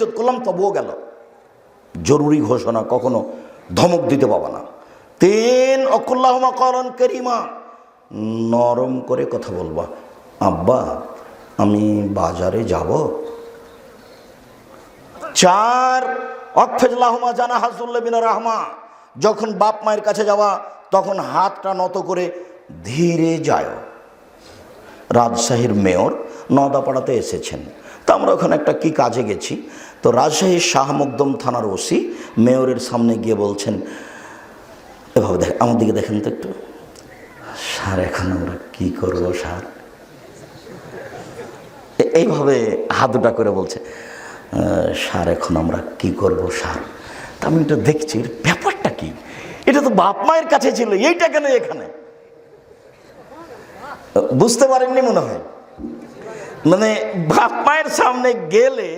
ইজ্জত করলাম, তবুও গেল। জরুরি ঘোষণা কখনো ধমক দিতে পাবা না। তিন অকুল্লাহমা করন করিমা। নরম করে কথা বলবা। আব্বা, আমি বাজারে যাব। চার অফেজলাহমা জানা হাজুল্লাবিন রাহমা। যখন বাপ মায়ের কাছে যাওয়া তখন হাতটা নত করে ধীরে যায়। রাজশাহীর মেয়র নদাপাড়াতে এসেছেন। তো আমরা ওখানে একটা কি কাজে গেছি? তো রাজশাহীর শাহ মকদম থানার ওসি মেয়রের সামনে গিয়ে বলছেন এভাবে দেখ আমার দিকে দেখেন তো একটু। স্যার এখন আমরা কি করব স্যার? এইভাবে হাতটা করে বলছে "আহ, স্যার এখন আমরা কি করব স্যার? তা আমি এটা দেখছি এর ব্যাপারটা কি? এটা তো বাপ মায়ের কাছে ছিল এইটা কেন এখানে? বুঝতে পারেননি মনে হয়? মানে বাপ মায়ের সামনে গেলে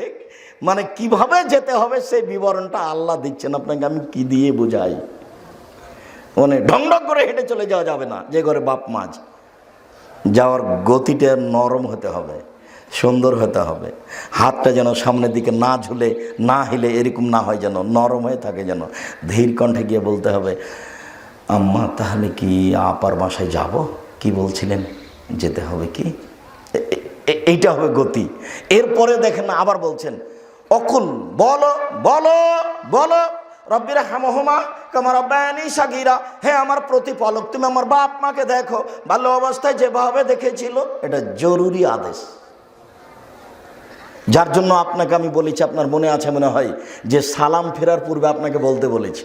মানে কীভাবে যেতে হবে সেই বিবরণটা আল্লাহ দিচ্ছেন। আপনাকে আমি কি দিয়ে বোঝাই? মানে ঢং করে হেঁটে চলে যাওয়া যাবে না, যে ঘরে বাপ মাঝ যাওয়ার গতিটা নরম হতে হবে, সুন্দর হতে হবে। হাতটা যেন সামনের দিকে না ঝুলে, না হিলে এরকম না হয় যেন, নরম হয়ে থাকে যেন। ধীর কণ্ঠে গিয়ে বলতে হবে, আম্মা, তাহলে কি আপার বাসায় যাব? কি বলছিলেন? যেতে হবে কি? এইটা হবে গতি। এরপরে দেখেন আবার বলছেন, অকুল, বলো বলো বলো রব্বিরা হামহমা কামার আব্বায়ানি সাগিরা। হে আমার প্রতিপালক, তুমি আমার বাপ মাকে দেখো, ভালো অবস্থায় যেভাবে দেখেছিল, এটা জরুরি আদেশ। যার জন্য আপনাকে আমি বলেছি, আপনার মনে আছে মনে হয়, যে সালাম ফেরার পূর্বে আপনাকে বলতে বলেছি।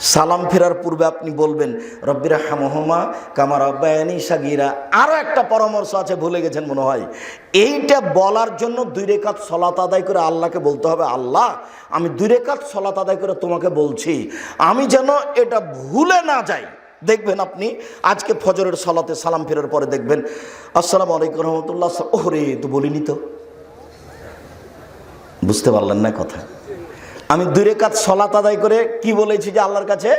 সালাম ফেরার পূর্বে আপনি বলবেন রব্বিরা হামহমা কামার আব্বায়ানি সাগিরা। আরও একটা পরামর্শ আছে, ভুলে গেছেন মনে হয়। এইটা বলার জন্য দুই রেখাত সলাত আদায় করে আল্লাহকে বলতে হবে, আল্লাহ, আমি দুই রেখাত সলাত আদায় করে তোমাকে বলছি, আমি যেন এটা ভুলে না যাই। দেখবেন আপনি, আজকে ফজরের সলাতে সালাম ফেরার পরে দেখবেন, আসসালামু আলাইকুম রহমতুল্লাহ। ওরে তো বলিনি তো। বুঝতে পারলেন না কথা। আমি দূরে কাজ সলাত আদায় করে কি বলেছি যে আল্লাহর কাছে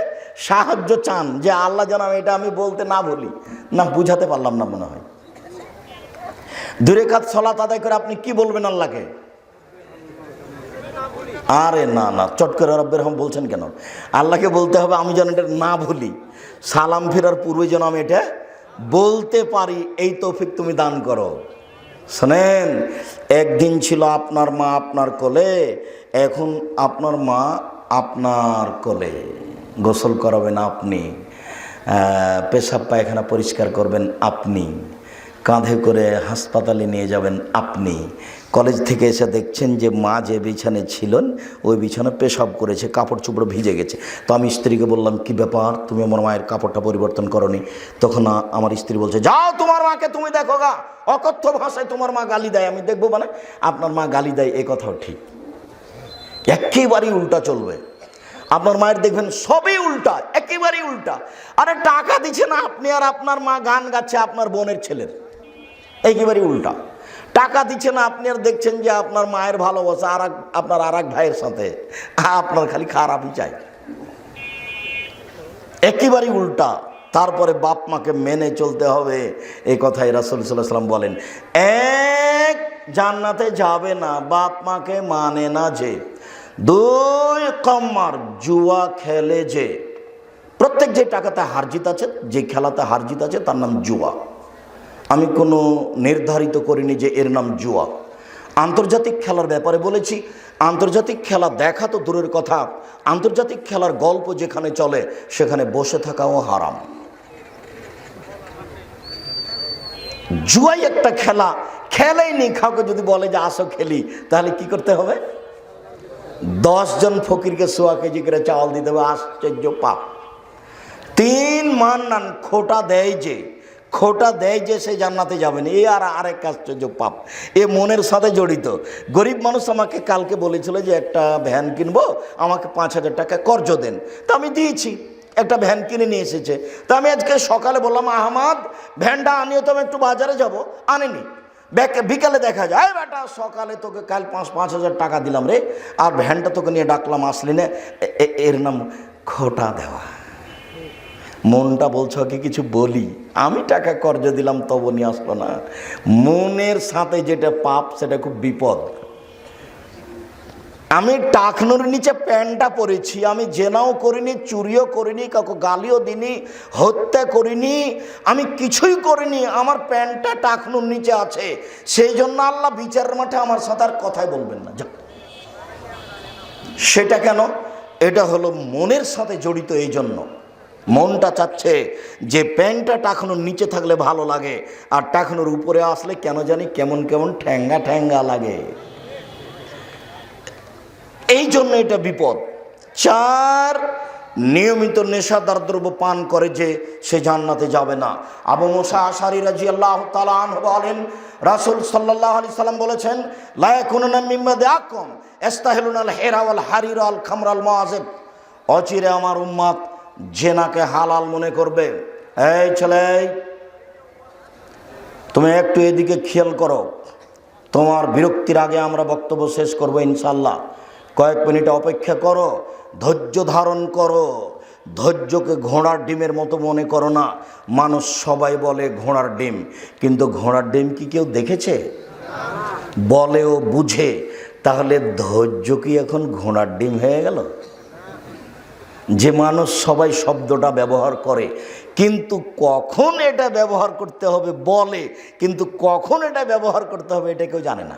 সাহায্য চান, যে আল্লাহ যেন এটা আমি বলতে না বলি। না, বুঝাতে পারলাম না মনে হয়। দূরে কাজ সলাত আদায় করে আপনি কি বলবেন আল্লাহকে? আরে না না, চট করে রব্বের রহম বলছেন কেন? আল্লাহকে বলতে হবে আমি যেন এটা না ভুলি সালাম ফেরার পূর্বে যেন আমি এটা বলতে পারি, এই তৌফিক তুমি দান করো। শোনেন, একদিন ছিল আপনার মা আপনার কোলে, এখন আপনার মা আপনার কোলে। গোসল করাবেন আপনি পেশাব পায়খানা পরিষ্কার করবেন আপনি। কাঁধে করে হাসপাতালে নিয়ে যাবেন আপনি। কলেজ থেকে এসে দেখছেন যে মা যে বিছানে ছিলেন, ওই বিছানে পেশাব করেছে, কাপড় চোপড় ভিজে গেছে। তো আমি স্ত্রীকে বললাম, কি ব্যাপার? তুমি আমার মায়ের কাপড়টা পরিবর্তন করনি? তখন আমার স্ত্রী বলছে, যাও তোমার মাকে তুমি দেখো গা, অকথ্য ভাষায় তোমার মা গালি দেয়। আমি দেখব মানে আপনার মা গালি দেয়, এ কথাও ঠিক। একেবারেই উল্টা চলবে। আপনার মায়ের দেখবেন সবই উল্টা, একেবারেই উল্টা। আরে টাকা দিচ্ছে না আপনি, আর আপনার মা গান গাচ্ছে আপনার বোনের ছেলের। একেবারেই উল্টা। টাকা দিচ্ছে না, আপনি আর দেখছেন যে আপনার মায়ের ভালোবাসা আর আপনার আর ভাইয়ের সাথে। আপনার খালি খারাপই চাই। একেবারেই উল্টা। তারপরে বাপ মাকে মেনে চলতে হবে। এই কথাই রাসুল সাল্লাম বলেন, এক জান্নাতে যাবে না, বাপ মাকে মানে না যে। দুই কম্মার জুয়া খেলে যে। প্রত্যেক যে টাকাতে হারজিত আছে, যে খেলাতে হারজিত আছে, তার নাম জুয়া। আমি কোনো নির্ধারিত করিনি যে এর নাম জুয়া। আন্তর্জাতিক খেলার ব্যাপারে বলেছি, আন্তর্জাতিক খেলা দেখা তো দূরের কথা, আন্তর্জাতিক খেলার গল্প যেখানে চলে, সেখানে বসে থাকাও হারাম। জুয়াই একটা খেলা, খেলেই নি কাউকে যদি বলে যে আসো খেলি, তাহলে কি করতে হবে? জন ফকিরকে সোয়া কেজি করে চাওয়াল দিতে হবে, আশ্চর্য পাপ। তিন মান নান খোটা দেয় যে খোটা দেয় যে সে জান্নাতে যাবে না। এই আর আরেক আশ্চর্য পাপ। এ মনের সাথে জড়িত। গরিব মানুষ আমাকে কালকে বলেছিল যে একটা ভ্যান কিনবো, আমাকে পাঁচ হাজার টাকা কর্জ দেন। তা আমি দিয়েছি। একটা ভ্যান কিনে নিয়ে এসেছে। তা আমি আজকে সকালে বললাম, আহমাদ, ভ্যানটা আনিও তো আমি একটু বাজারে যাব। আনেনি। বিকালে দেখা যায়, "এই বেটা, সকালে তোকে কাল পাঁচ পাঁচ হাজার টাকা দিলাম রে। আর ভ্যানটা তোকে নিয়ে ডাকলাম, আসলি না। এর নাম খোটা দেওয়া। মনটা বলছো কি কিছু বলি। আমি টাকা কর্জ দিলাম, তবু নিয়ে আসলো না। মনের সাথে যেটা পাপ, সেটা খুব বিপদ। আমি টাকনুর নিচে প্যান্টটা পরেছি, আমি জেনাও করিনি, চুরিও করিনি, কাউকে গালিও দিনি হত্যা করিনি, আমি কিছুই করিনি, আমার প্যান্টটা টাকনুর নিচে আছে। সেই জন্য আল্লাহ বিচারের মাঠে আমার সাথে আর কথাই বলবেন না। সেটা কেন? এটা হলো মনের সাথে জড়িত এই জন্য মনটা চাচ্ছে যে প্যান্টটা টাকনুর নিচে থাকলে ভালো লাগে, আর টাকনুর উপরে আসলে কেন জানি কেমন কেমন ঠ্যাঙ্গা ঠ্যাঙ্গা লাগে। এই জন্য এটা বিপদ। চার, নিয়মিত নেশাদার দ্রব্য পান করে যে সে জান্নাতে যাবে না। আবু মোসা আশারি রাজি আল্লাহ তালান বলেন, রাসুল সাল্লাহ আলি সাল্লাম বলেছেন লায়াকুনা মিম্মাদে আকম এস্তাহেলুন আল হেরাওয়াল হারির আল খামরাল মোয়াজেব অচিরে আমার উম্মাদ জেনাকে হালাল মনে করবে। এই ছেলে, তুমি একটু এদিকে খেয়াল করো। তোমার বিরক্তির আগে আমরা বক্তব্য শেষ করব ইনশাল্লাহ কয়েক মিনিট অপেক্ষা করো, ধৈর্য ধারণ করো। ধৈর্যকে ঘোড়ার ডিমের মতো মনে করো না। মানুষ সবাই বলে ঘোড়ার ডিম, কিন্তু ঘোড়ার ডিম কি কেউ দেখেছে? বলেও বুঝে। তাহলে ধৈর্য কি এখন ঘোড়ার ডিম হয়ে গেল? যে মানুষ সবাই শব্দটা ব্যবহার করে, কিন্তু কখন এটা ব্যবহার করতে হবে বলে, কিন্তু কখন এটা ব্যবহার করতে হবে এটা কেউ জানে না।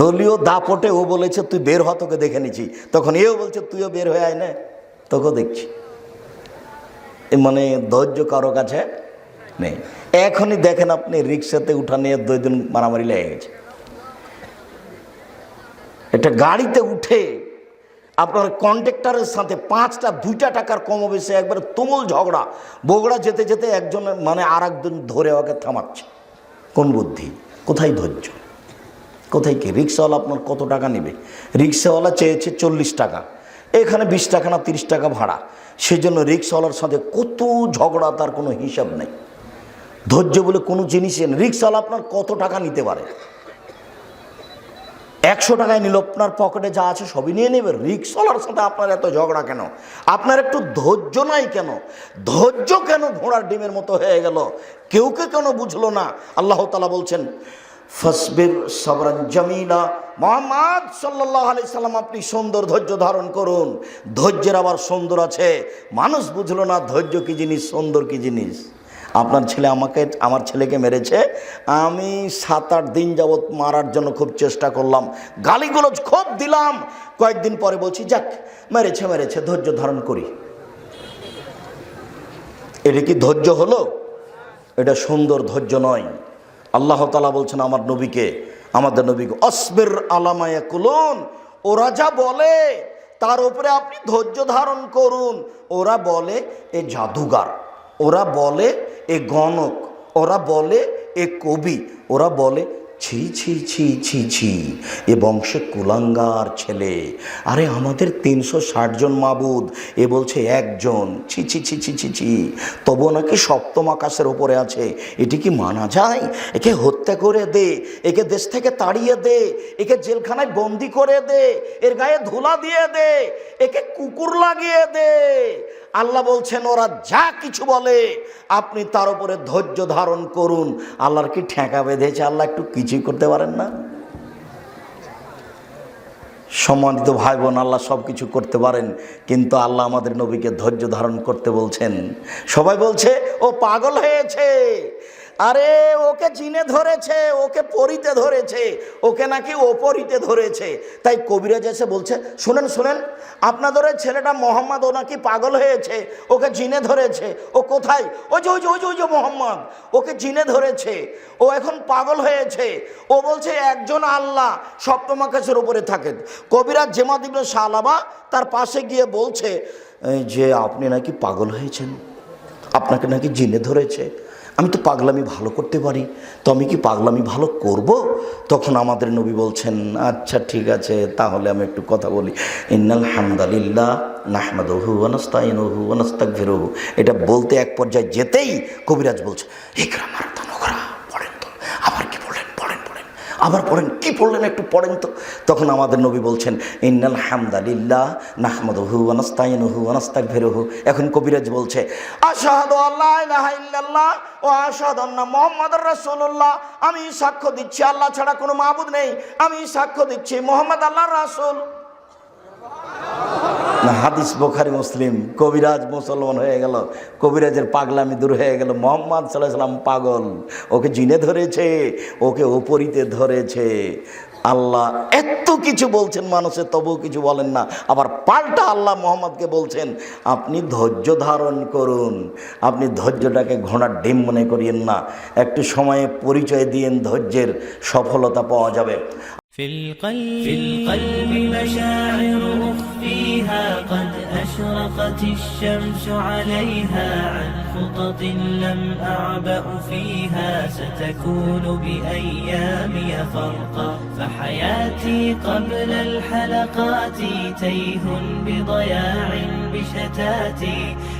দলীয় দাপটে ও বলেছে, তুই বের হ, তোকে দেখে নিছি তখন এও বলছে, তুইও বের হয়ে আয় না, তোকেও দেখছি। মানে ধৈর্য কারও কাছে নেই। এখনই দেখেন আপনি রিক্সাতে উঠা নিয়ে দুই দিন মারামারি লেগে গেছে। এটা গাড়িতে উঠে আপনার কন্ট্রাক্টরের সাথে পাঁচটা, দুইটা টাকার কম বেশি একবারে তুমুল ঝগড়া। বগুড়া যেতে যেতে একজন মানে আর একজন ধরে ওকে থামাচ্ছে। কোন বুদ্ধি? কোথায় ধৈর্য? কোথায় কি? রিক্সাওয়ালা আপনার কত টাকা নেবে? রিক্সাওয়ালা চেয়েছে চল্লিশ টাকা। এখানে বিশ টাকা না তিরিশ টাকা ভাড়া। সেই জন্য রিক্সাওয়ালার সাথে কত ঝগড়া, তার কোনো হিসাব নেই। ধৈর্য বলে কোনো জিনিসই রিক্সাওয়ালা আপনার কত টাকা নিতে পারে? একশো টাকায় নিল, আপনার পকেটে যা আছে সবই নিয়ে নেবে। রিক্সওয়ালার সাথে আপনার এত ঝগড়া কেন? আপনার একটু ধৈর্য নাই কেন? ধৈর্য কেন ঘোড়ার ডিমের মতো হয়ে গেল? কেউ কে কেন বুঝলো না? আল্লাহ তালা বলছেন, ফসবির সবরান জামিলা। মোহাম্মদ সাল্লাহ আলি সাল্লাম, আপনি সুন্দর ধৈর্য ধারণ করুন। ধৈর্যের আবার সুন্দর আছে। মানুষ বুঝলো না ধৈর্য কি জিনিস, সুন্দর কি জিনিস? আপনার ছেলে আমাকে, আমার ছেলেকে মেরেছে। আমি সাত আট দিন যাবৎ মারার জন্য খুব চেষ্টা করলাম। গালিগুলো খুব দিলাম। কয়েকদিন পরে বলছি, যাক, মেরেছে মেরেছে, ধৈর্য ধারণ করি। এটা কি ধৈর্য হলো? এটা সুন্দর ধৈর্য নয়। আল্লাহ তালা বলছেন, আমার নবীকে, আমাদের নবীকে, অসবের আলামায়া কুলন। ওরা যা বলে, তার উপরে আপনি ধৈর্য ধারণ করুন। ওরা বলে, এ জাদুগার। ওরা বলে এ গণক, ওরা বলে এ কবি, ওরা বলে ছি ছি ছি ছি ছি, এ বংশে কুলাঙ্গার ছেলে। আরে আমাদের তিনশো জন মাবুদ, এ বলছে একজন, ছি ছি ছি ছি ছি ছি তবু নাকি সপ্তম আকাশের ওপরে আছে, এটি কি মানা যায়? একে হত্যা করে দে, একে দেশ থেকে তাড়িয়ে দে, একে জেলখানায় বন্দি করে দে, এর গায়ে ধুলা দিয়ে দে, একে কুকুর লাগিয়ে দে আল্লাহ বলছেন, ওরা যা কিছু বলে, আপনি তার উপরে ধৈর্য ধারণ করুন। আল্লাহর কি ঠেকা বেঁধেছে? আল্লাহ একটু কিছুই করতে পারেন না। সম্মানিত ভাই বোন আল্লাহ সব কিছু করতে পারেন, কিন্তু আল্লাহ আমাদের নবীকে ধৈর্য ধারণ করতে বলছেন। সবাই বলছে, ও পাগল হয়েছে। আরে, ওকে চিনে ধরেছে, ওকে পরিতে ধরেছে, ওকে নাকি ওপরিতে ধরেছে। তাই কবিরাজ এসে বলছে, শুনেন শুনেন, আপনাদের ছেলেটা মোহাম্মদ, ও নাকি পাগল হয়েছে, ওকে জিনে ধরেছে, ও কোথায়? ওই যে ওই যে ওই যে ওই যে মোহাম্মদ, ওকে জিনে ধরেছে, ও এখন পাগল হয়েছে, ও বলছে, একজন আল্লাহ সপ্তম আকাশের উপরে থাকেন। কবিরাজ জেমা দিবনে সালাবা তার পাশে গিয়ে বলছে যে, আপনি নাকি পাগল হয়েছেন, আপনাকে নাকি জিনে ধরেছে আমি তো পাগলামি ভালো করতে পারি। তো আমি কি পাগলামি ভালো করব? তখন আমাদের নবী বলছেন আচ্ছা ঠিক আছে, তাহলে আমি একটু কথা বলি। ইন্নাল হামদালিল্লাহ নাহমাদহু অনস্তাক ওয়ানাস্তাগফিরুহু এটা বলতে এক পর্যায়ে যেতেই কবিরাজ বলছে ইকরা মারাতান ওকরা পড়েন তো আবার পড়েন, কি পড়লেন একটু পড়েন তো। তখন আমাদের নবী বলছেন, ইন্নাল হামদালিল্লাহ নাহমাদহু আনাস্তাইনুহু হু এখন কবিরাজ বলছে, আশাহাদ আল্লাহ ও আশাহাদ আন্না মুহাম্মাদুর রাসূলুল্লাহ। আমি সাক্ষ্য দিচ্ছি, আল্লাহ ছাড়া কোনো মাবুদ নেই। আমি সাক্ষ্য দিচ্ছি, মোহাম্মদ আল্লাহ রাসূল। হাদিস, বোখারি, মুসলিম। কবিরাজ মুসলমান হয়ে গেল। কবিরাজের পাগলামি দূর হয়ে গেল। মোহাম্মদ সাল্লাহ সাল্লাম পাগল। ওকে জিনে ধরেছে, ওকে ওপরিতে ধরেছে। আল্লাহ এত কিছু বলছেন মানুষের তবুও কিছু বলেন না। আবার পাল্টা আল্লাহ মোহাম্মদকে বলছেন, আপনি ধৈর্য ধারণ করুন। আপনি ধৈর্যটাকে ঘোড়ার ডিম মনে করিয়েন না। একটু সময়ে পরিচয় দিয়েন, ধৈর্যের সফলতা পাওয়া যাবে। في القلب, في القلب مشاعر أخفيها قد أشرقت الشمس عليها عن خطط لم أعبأ فيها ستكون بأيامي فرقا فحياتي قبل الحلقات تيه بضياع بشتاتي.